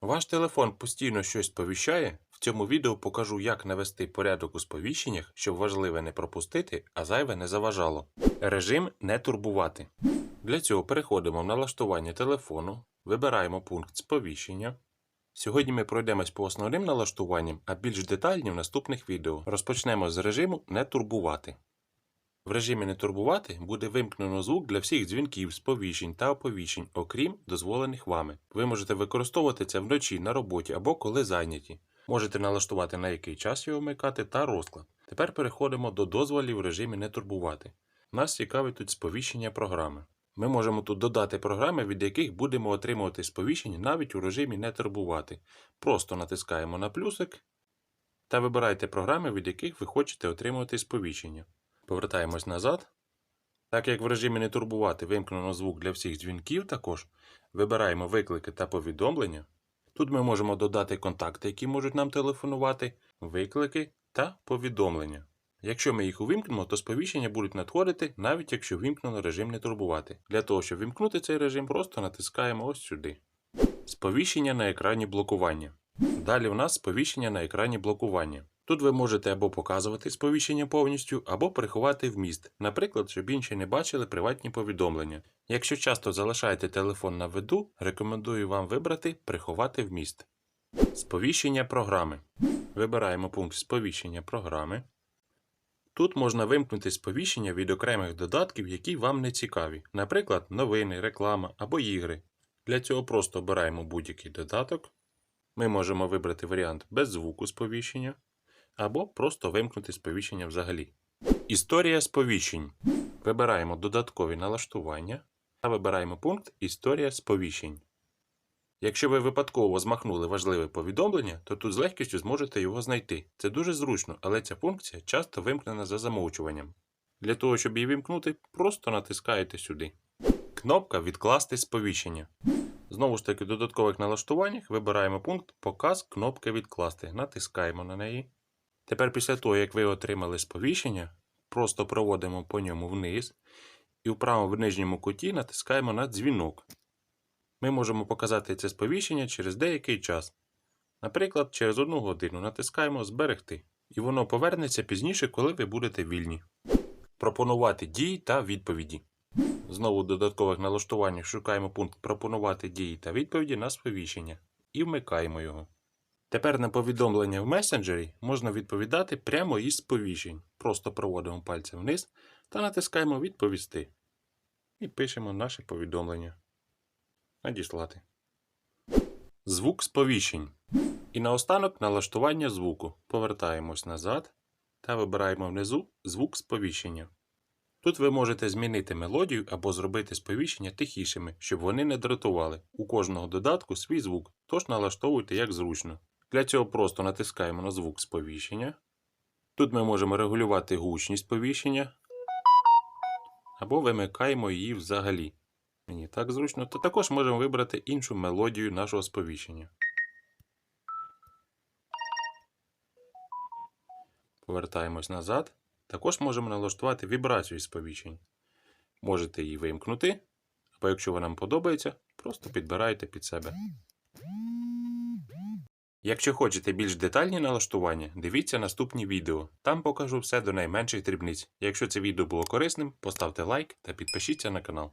Ваш телефон постійно щось сповіщає. В цьому відео покажу, як навести порядок у сповіщеннях, щоб важливе не пропустити, а зайве не заважало. Режим не турбувати. Для цього переходимо в налаштування телефону, вибираємо пункт сповіщення. Сьогодні ми пройдемось по основним налаштуванням, а більш детальні в наступних відео. Розпочнемо з режиму не турбувати. В режимі не турбувати буде вимкнено звук для всіх дзвінків, сповіщень та оповіщень, окрім дозволених вами. Ви можете використовувати це вночі на роботі або коли зайняті. Можете налаштувати на який час його вмикати та розклад. Тепер переходимо до дозволів в режимі не турбувати. Нас цікавить тут сповіщення програми. Ми можемо тут додати програми, від яких будемо отримувати сповіщення навіть у режимі не турбувати. Просто натискаємо на плюсик та вибирайте програми, від яких ви хочете отримувати сповіщення. Повертаємось назад. Так як в режимі не турбувати вимкнено звук для всіх дзвінків також, вибираємо виклики та повідомлення. Тут ми можемо додати контакти, які можуть нам телефонувати, виклики та повідомлення. Якщо ми їх увімкнемо, то сповіщення будуть надходити, навіть якщо вимкнено режим не турбувати. Для того, щоб вімкнути цей режим, просто натискаємо ось сюди. Сповіщення на екрані блокування. Далі у нас сповіщення на екрані блокування. Тут ви можете або показувати сповіщення повністю, або приховати вміст, наприклад, щоб інші не бачили приватні повідомлення. Якщо часто залишаєте телефон на виду, рекомендую вам вибрати приховати вміст. Сповіщення програми. Вибираємо пункт сповіщення програми. Тут можна вимкнути сповіщення від окремих додатків, які вам не цікаві, наприклад, новини, реклама або ігри. Для цього просто обираємо будь-який додаток. Ми можемо вибрати варіант без звуку сповіщення або просто вимкнути сповіщення взагалі. Історія сповіщень. Вибираємо додаткові налаштування та вибираємо пункт Історія сповіщень. Якщо ви випадково змахнули важливе повідомлення, то тут з легкістю зможете його знайти. Це дуже зручно, але ця функція часто вимкнена за замовчуванням. Для того, щоб її вимкнути, просто натискаєте сюди. Кнопка Відкласти сповіщення. Знову ж таки, в додаткових налаштуваннях вибираємо пункт Показ кнопки відкласти. Натискаємо на неї. Тепер, після того, як ви отримали сповіщення, просто проводимо по ньому вниз і в нижньому куті натискаємо на дзвінок. Ми можемо показати це сповіщення через деякий час. Наприклад, через одну годину натискаємо Зберегти, і воно повернеться пізніше, коли ви будете вільні. Пропонувати дії та відповіді. Знову в додаткових налаштуваннях шукаємо пункт Пропонувати дії та відповіді на сповіщення і вмикаємо його. Тепер на повідомлення в месенджері можна відповідати прямо із сповіщень. Просто проводимо пальцем вниз та натискаємо Відповісти. І пишемо наше повідомлення. Надіслати. Звук сповіщень. І наостанок налаштування звуку. Повертаємось назад та вибираємо внизу звук сповіщення. Тут ви можете змінити мелодію або зробити сповіщення тихішими, щоб вони не дратували. У кожного додатку свій звук, тож налаштовуйте як зручно. Для цього просто натискаємо на звук сповіщення. Тут ми можемо регулювати гучність сповіщення або вимикаємо її взагалі. Мені так зручно, то також можемо вибрати іншу мелодію нашого сповіщення. Повертаємось назад. Також можемо налаштувати вібрацію сповіщень. Можете її вимкнути, або якщо вона вам подобається, просто підбираєте під себе. Якщо хочете більш детальні налаштування, дивіться наступні відео. Там покажу все до найменших дрібниць. Якщо це відео було корисним, поставте лайк та підпишіться на канал.